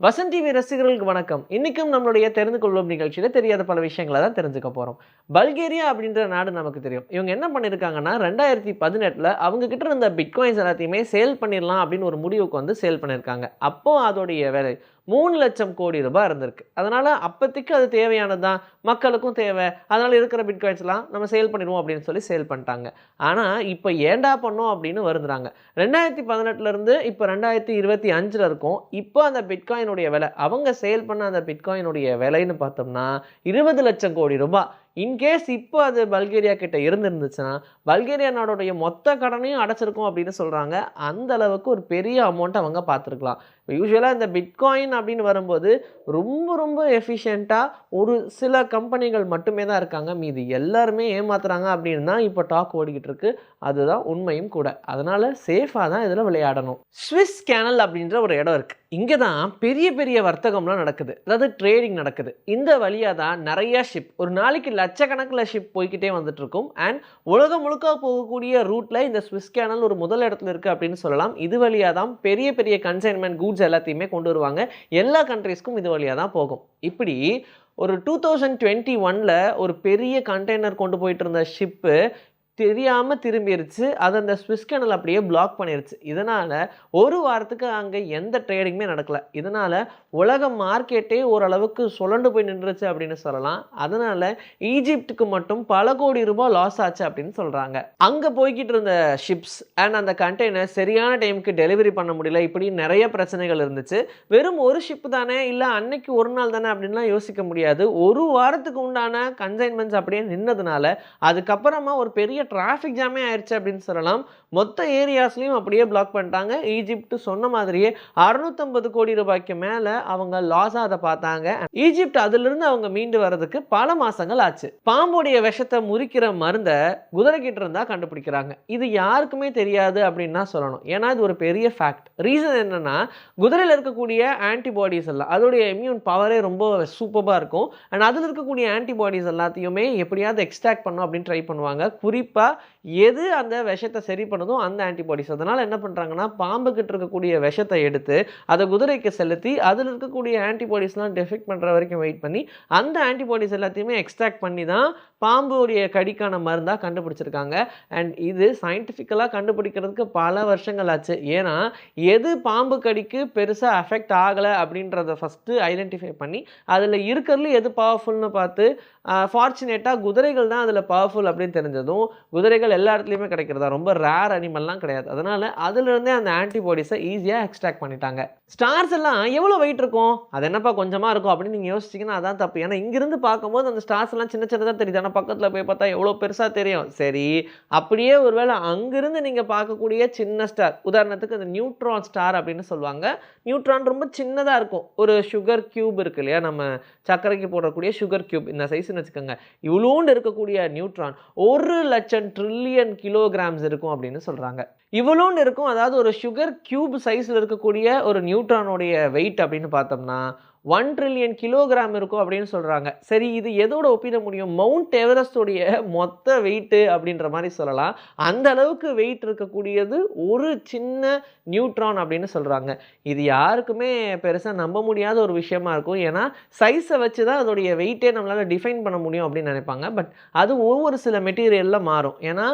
Vasanth TV ரசிகர்களுக்கு வணக்கம். இன்றைக்கும் நம்மளுடைய தெரிந்து கொள்ளும் நிகழ்ச்சியில் தெரியாத பல விஷயங்களை தான் தெரிஞ்சுக்க போகிறோம் பல்கேரியா அப்படின்ற நாடு நமக்கு தெரியும். இவங்க என்ன பண்ணியிருக்காங்கன்னா ரெண்டாயிரத்தி பதினெட்டில் அவங்கக்கிட்ட இருந்த பிட்காயின்ஸ் எல்லாத்தையுமே சேல் பண்ணிடலாம் அப்படின்னு ஒரு முடிவுக்கு வந்து சேல் பண்ணியிருக்காங்க அப்போது அதோடைய வேலை மூணு லட்சம் கோடி ரூபாய் இருந்திருக்கு. அதனால் அப்போதைக்கு அது தேவையானது தான் மக்களுக்கும் தேவை. அதனால் இருக்கிற பிட்காயின்ஸ்லாம் நம்ம சேல் பண்ணிடுவோம் அப்படின்னு சொல்லி சேல் பண்ணிட்டாங்க. ஆனால் இப்போ ஏண்டா பண்ணோம் அப்படின்னு வருந்துறாங்க. ரெண்டாயிரத்தி பதினெட்டுலேருந்து இப்போ ரெண்டாயிரத்தி இருபத்தி அஞ்சில் இருக்கும். இப்போ அந்த பிட்காயினுடைய விலை அவங்க சேல் பண்ண அந்த பிட்காயினுடைய விலைன்னு பார்த்தோம்னா இருபது லட்சம் கோடி ரூபாய். இன்கேஸ் இப்போ அது பல்கேரியா கிட்ட இருந்துருந்துச்சுன்னா பல்கேரியா நாடோடைய மொத்த கடனையும் அடைச்சிருக்கும் அப்படின்னு சொல்கிறாங்க அந்த அளவுக்கு ஒரு பெரிய அமௌண்ட் அவங்க பார்த்துருக்கலாம். இப்போ யூஸ்வலாக இந்த பிட்காயின் அப்படின்னு வரும்போது ரொம்ப ரொம்ப எஃபிஷியண்ட்டாக ஒரு சில கம்பெனிகள் மட்டுமே தான் இருக்காங்க. மீதி எல்லாருமே ஏமாத்துறாங்க அப்படின்னு தான் இப்போ டாக் ஓடிக்கிட்டு இருக்கு. அதுதான் உண்மையும் கூட. அதனால் சேஃபாக தான் இதில் விளையாடணும். ஸ்விஸ் கேனல் அப்படின்ற ஒரு இடம் இருக்குது இங்கே தான் பெரிய பெரிய வர்த்தகம்லாம் நடக்குது. அதாவது ட்ரேடிங் நடக்குது. இந்த வழியாக தான் நிறைய ஷிப் ஒரு நாளைக்கு லட்சக்கணக்கில் ஷிப் போய்க்கிட்டே வந்துட்டு இருக்கும். அண்ட் உலகம் முழுக்க போகக்கூடிய ரூட்டில் இந்த ஸ்விஸ் கேனல் ஒரு முதல் இடத்துல இருக்குது அப்படின்னு சொல்லலாம். இது வழியாக தான் பெரிய பெரிய கன்சைன்மெண்ட் கூட்ஸ் எல்லாத்தையுமே கொண்டு வருவாங்க. எல்லா கண்ட்ரீஸ்க்கும் இது வழியாக தான் போகும். இப்படி ஒரு டூ தௌசண்ட் டுவெண்ட்டி ஒனில் ஒரு பெரிய கண்டெய்னர் கொண்டு போயிட்டு இருந்த ஷிப்பு தெரியாமல் திரும்பிடுச்சு அது அந்த ஸ்விஸ் கேனல் அப்படியே பிளாக் பண்ணிருச்சு. இதனால் ஒரு வாரத்துக்கு அங்கே எந்த ட்ரேடிங்குமே நடக்கலை. இதனால் உலக மார்க்கெட்டே ஓரளவுக்கு சுழண்டு போய் நின்றுச்சு அப்படின்னு சொல்லலாம். அதனால் ஈஜிப்டுக்கு மட்டும் பல கோடி ரூபாய் லாஸ் ஆச்சு அப்படின்னு சொல்கிறாங்க அங்கே போய்கிட்டு இருந்த ஷிப்ஸ் அண்ட் அந்த கண்டெய்னர் சரியான டைமுக்கு டெலிவரி பண்ண முடியல. இப்படி நிறைய பிரச்சனைகள் இருந்துச்சு. வெறும் ஒரு ஷிப் தானே? இல்லை அன்னைக்கு ஒரு நாள் தானே அப்படின்லாம் யோசிக்க முடியாது. ஒரு வாரத்துக்கு உண்டான கன்சைன்மெண்ட்ஸ் அப்படியே நின்னதுனால அதுக்கப்புறமா ஒரு பெரிய டிராஃபிக் ஜாமே ஆயிடுச்சு அப்படின்னு சொல்லலாம். மொத்த ஏரியாஸ்லையும் அப்படியே பிளாக் பண்ணிட்டாங்க. ஈஜிப்ட் சொன்ன மாதிரியே அறுநூத்தம்பது கோடி ரூபாய்க்கு மேலே அவங்க லாஸாக அதை பார்த்தாங்க. ஈஜிப்ட் அதுலேருந்து அவங்க மீண்டு வர்றதுக்கு பல மாதங்கள் ஆச்சு. பாம்புடைய விஷத்தை முறிக்கிற மருந்தை குதிரைக்கிட்ட இருந்தால் கண்டுபிடிக்கிறாங்க. இது யாருக்குமே தெரியாது அப்படின்னு தான் சொல்லணும். ஏன்னா இது ஒரு பெரிய ஃபேக்ட் ரீசன் என்னென்னா குதிரையில் இருக்கக்கூடிய ஆன்டிபாடிஸ் எல்லாம் அதோடைய இம்யூன் பவரே ரொம்ப சூப்பராக இருக்கும். அண்ட் அதில் இருக்கக்கூடிய ஆன்டிபாடிஸ் எல்லாத்தையுமே எப்படியாவது எக்ஸ்ட்ராக்ட் பண்ணும் அப்படின்னு ட்ரை பண்ணுவாங்க. குறிப்பாக எது அந்த விஷத்தை சரி பண்ணுதோ அந்த ஆன்டிபாடிஸ் அதனால் என்ன பண்ணுறாங்கன்னா பாம்புக்கிட்ட இருக்கக்கூடிய விஷத்தை எடுத்து அதை குதிரைக்கு செலுத்தி அதில் இருக்கக்கூடிய ஆன்டிபாடிஸ்லாம் டெஃபெக்ட் பண்ணுற வரைக்கும் வெயிட் பண்ணி அந்த ஆன்டிபாடிஸ் எல்லாத்தையுமே எக்ஸ்ட்ராக்ட் பண்ணி தான் பாம்புடைய கடிக்கான மருந்தாக கண்டுபிடிச்சிருக்காங்க. அண்ட் இது சயின்டிஃபிக்கலாக கண்டுபிடிக்கிறதுக்கு பல வருஷங்கள் ஆச்சு. ஏன்னா எது பாம்பு கடிக்கு பெருசாக அஃபெக்ட் ஆகலை அப்படின்றத ஃபஸ்ட்டு ஐடென்டிஃபை பண்ணி அதில் இருக்கிறதுல எது பவர்ஃபுல்னு பார்த்து ஃபார்ச்சுனேட்டாக குதிரைகள் தான் அதில் பவர்ஃபுல் அப்படின்னு தெரிஞ்சதும் குதிரைகள் எல்லா இடத்துலையுமே கிடைக்கிறதா? ரொம்ப ரேர் அனிமல்லாம் கிடையாது. அதனால் அதுலேருந்தே அந்த ஆன்டிபாடிஸை ஈஸியாக எக்ஸ்ட்ராக்ட் பண்ணிட்டாங்க. ஸ்டார்ஸ் எல்லாம் எவ்வளோ வெயிட் இருக்கும்? அது என்னப்பா கொஞ்சமாக இருக்கும் அப்படின்னு நீங்கள் யோசிச்சிங்கன்னா அதான் தப்பு. ஏன்னா இங்கிருந்து பார்க்கும்போது அந்த ஸ்டார்ஸ் எல்லாம் சின்ன சின்னதாக தெரியுது. ஆனால் பக்கத்தில் போய் பார்த்தா எவ்வளோ பெருசாக தெரியும். சரி அப்படியே ஒருவேளை அங்கிருந்து நீங்கள் பார்க்கக்கூடிய சின்ன ஸ்டார் உதாரணத்துக்கு அந்த நியூட்ரான் ஸ்டார் அப்படின்னு சொல்லுவாங்க. நியூட்ரான் ரொம்ப சின்னதாக இருக்கும். ஒரு சுகர் கியூப் இருக்கு இல்லையா? நம்ம சர்க்கரைக்கு போடக்கூடிய சுகர் கியூப் இந்த சைஸ்னு வச்சுக்கோங்க. இவ்வளோண்டு இருக்கக்கூடிய நியூட்ரான் ஒரு லட்சம் ட்ரில்லியன் கிலோகிராம்ஸ் இருக்கும் அப்படின்னு சொல்கிறாங்க இவ்வளோன்னு இருக்கும் அதாவது ஒரு சுகர் கியூப் சைஸில் இருக்கக்கூடிய ஒரு நியூட்ரானுடைய வெயிட் அப்படின்னு பார்த்தோம்னா ஒன் ட்ரில்லியன் கிலோகிராம் இருக்கும் அப்படின்னு சொல்கிறாங்க சரி இது எதோட ஒப்பிட முடியும்? மவுண்ட் எவரெஸ்டோடைய மொத்த வெயிட்டு அப்படின்ற மாதிரி சொல்லலாம். அந்த அளவுக்கு வெயிட் இருக்கக்கூடியது ஒரு சின்ன நியூட்ரான் அப்படின்னு சொல்கிறாங்க இது யாருக்குமே பெருசாக நம்ப முடியாத ஒரு விஷயமா இருக்கும். ஏன்னா சைஸை வச்சு தான் அதோடைய வெயிட்டே நம்மளால் டிஃபைன் பண்ண முடியும் அப்படின்னு நினைப்பாங்க. பட் அது ஒவ்வொரு சில மெட்டீரியலில் மாறும். ஏன்னா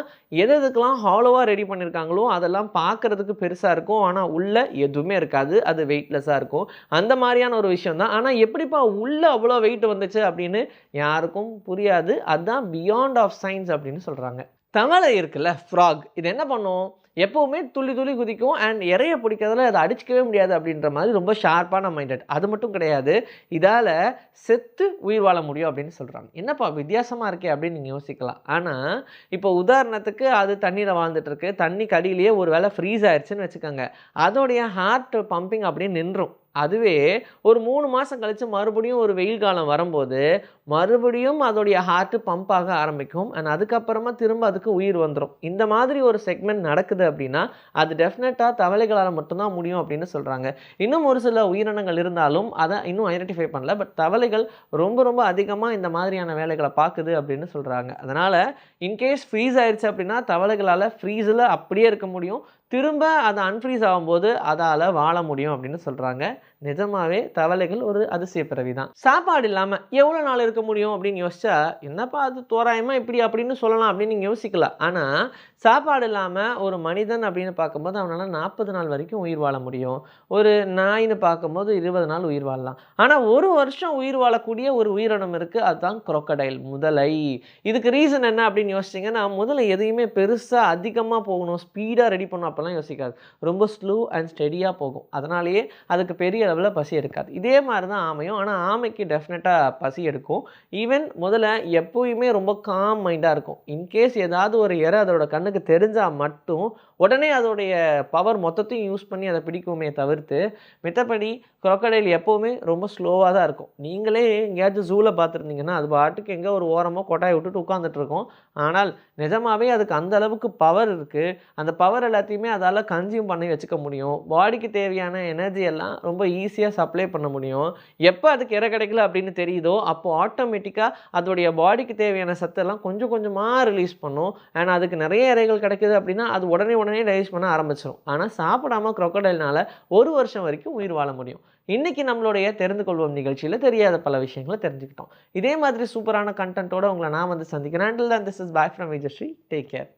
எது எதுக்கெல்லாம் ஹாலோவாக ரெடி பண்ணியிருக்காங்களோ அதெல்லாம் பார்க்குறதுக்கு பெருசாக இருக்கும். ஆனால் உள்ள எதுவுமே இருக்காது. அது வெயிட்லெஸ்ஸாக இருக்கும். அந்த மாதிரியான ஒரு விஷயம் தான். ஆனால் எப்படிப்பா உள்ளே அவ்வளோ வெயிட் வந்துச்சு அப்படின்னு யாருக்கும் புரியாது. அதுதான் பியாண்ட் ஆஃப் சயின்ஸ் அப்படின்னு சொல்கிறாங்க தவளை இருக்குல்ல ஃப்ராக் இது என்ன பண்ணும்? எப்போவுமே துள்ளி துள்ளி குதிக்கும் அண்ட் இறைய பிடிக்கிறதுல அதை அடிச்சிக்கவே முடியாது அப்படின்ற மாதிரி ரொம்ப ஷார்ப்பான மைண்டட் அது மட்டும் கிடையாது. இதால் செத்து உயிர் வாழ முடியும் அப்படின்னு சொல்கிறாங்க என்னப்பா வித்தியாசமாக இருக்கே அப்படின்னு நீங்கள் யோசிக்கலாம். ஆனால் இப்போ உதாரணத்துக்கு அது தண்ணியில் வாழ்ந்துட்டுருக்கு தண்ணி கடியிலேயே ஒரு வேளை ஃப்ரீஸ் ஆயிடுச்சுன்னு வச்சுக்கோங்க. அதோடைய ஹார்ட் பம்பிங் அப்படியே நின்றும். அதுவே ஒரு மூணு மாதம் கழித்து மறுபடியும் ஒரு வெயில் காலம் வரும்போது மறுபடியும் அதோடைய ஹார்ட்டு பம்ப் ஆக ஆரம்பிக்கும். அண்ட் அதுக்கப்புறமா திரும்ப அதுக்கு உயிர் வந்துடும் இந்த மாதிரி ஒரு செக்மெண்ட் நடக்குது அப்படின்னா அது டெஃபினட்டாக தவளைகளால் மட்டும்தான் முடியும் அப்படின்னு சொல்கிறாங்க இன்னும் ஒரு சில உயிரினங்கள் இருந்தாலும் அதை இன்னும் ஐடென்டிஃபை பண்ணல. பட் தவளைகள் ரொம்ப ரொம்ப அதிகமாக இந்த மாதிரியான வேலைகளை பார்க்குது அப்படின்னு சொல்கிறாங்க அதனால் இன்கேஸ் ஃப்ரீஸ் ஆயிடுச்சு அப்படின்னா தவளைகளால் ஃப்ரீஸில் அப்படியே இருக்க முடியும். திரும்ப அது அன்ஃப்ரீஸ் ஆகும்போது அதால் வாழ முடியும் அப்படின்னு சொல்கிறாங்க நிஜமாவே தவளைகள் ஒரு அதிசய பிறவி தான் சாப்பாடு இல்லாமல் எவ்வளோ நாள் இருக்க முடியும் அப்படின்னு யோசிச்சா என்னப்பா அது தோராயமாக இப்படி அப்படின்னு சொல்லலாம் அப்படின்னு நீங்கள் யோசிக்கலாம் ஆனால் சாப்பாடு இல்லாமல் ஒரு மனிதன் அப்படின்னு பார்க்கும்போது அவனால் நாற்பது நாள் வரைக்கும் உயிர் வாழ முடியும். ஒரு நாயின்னு பார்க்கும்போது இருபது நாள் உயிர் வாழலாம். ஆனால் ஒரு வருஷம் உயிர் வாழக்கூடிய ஒரு உயிரினம் இருக்குது அதுதான் குரோக்கடைல் முதலை. இதுக்கு ரீசன் என்ன அப்படின்னு யோசிச்சிங்கன்னா முதல்ல எதையுமே பெருசாக அதிகமாக போகணும் ஸ்பீடாக ரெடி பண்ணணும் அப்போல்லாம் யோசிக்காது. ரொம்ப ஸ்லோ அண்ட் ஸ்டெடியாக போகும். அதனாலேயே அதுக்கு பெரிய அளவில் பசி எடுக்காது. இதே மாதிரி தான் ஆமையும். ஆனால் ஆமைக்கு டெஃபினட்டாக பசி எடுக்கும். ஈவன் முதல்ல எப்போயுமே ரொம்ப காம் மைண்டாக இருக்கும். இன்கேஸ் ஏதாவது ஒரு இறை அதோட கண்ணுக்கு தெரிஞ்சால் மட்டும் உடனே அதோடைய பவர் மொத்தத்தையும் யூஸ் பண்ணி அதை பிடிக்குமே தவிர்த்து மித்தபடி குரக்கடையில் எப்போவுமே ரொம்ப ஸ்லோவாக தான் இருக்கும். நீங்களே எங்கேயாச்சும் ஜூவில் பார்த்துருந்தீங்கன்னா அது பாட்டுக்கு எங்கே ஒரு ஓரமாக கொட்டாயை விட்டுட்டு உட்காந்துட்ருக்கோம் ஆனால் நிஜமாகவே அதுக்கு அந்த அளவுக்கு பவர் இருக்குது அந்த பவர் எல்லாத்தையுமே அதால் கன்சியூம் பண்ணி வச்சுக்க முடியும். பாடிக்கு தேவையான எனர்ஜி எல்லாம் ரொம்ப ஈஸியாக சப்ளை பண்ண முடியும். எப்போ அதுக்கு இற கிடைக்கல அப்படின்னு தெரியுதோ அப்போது ஆட்டோமேட்டிக்காக அதோடைய பாடிக்கு தேவையான சத்தெல்லாம் கொஞ்சம் கொஞ்சமாக ரிலீஸ் பண்ணும். அண்ட் அதுக்கு நிறைய இறைகள் கிடைக்குது அப்படின்னா அது உடனே உடனே டைஜஸ்ட் பண்ண ஆரம்பிச்சிடும் ஆனால் சாப்பிடாம crocodileனால ஒரு வருஷம் வரைக்கும் உயிர் வாழ முடியும். இன்றைக்கி நம்மளுடைய தெரிந்து கொள்வோம் நிகழ்ச்சியில் தெரியாத பல விஷயங்களை தெரிஞ்சுக்கிட்டோம். இதே மாதிரி சூப்பரான கண்டென்ட்டோடு உங்களை நான் வந்து சந்திக்கிறேன். அண்டில் தான் this is back from Vijayasri take care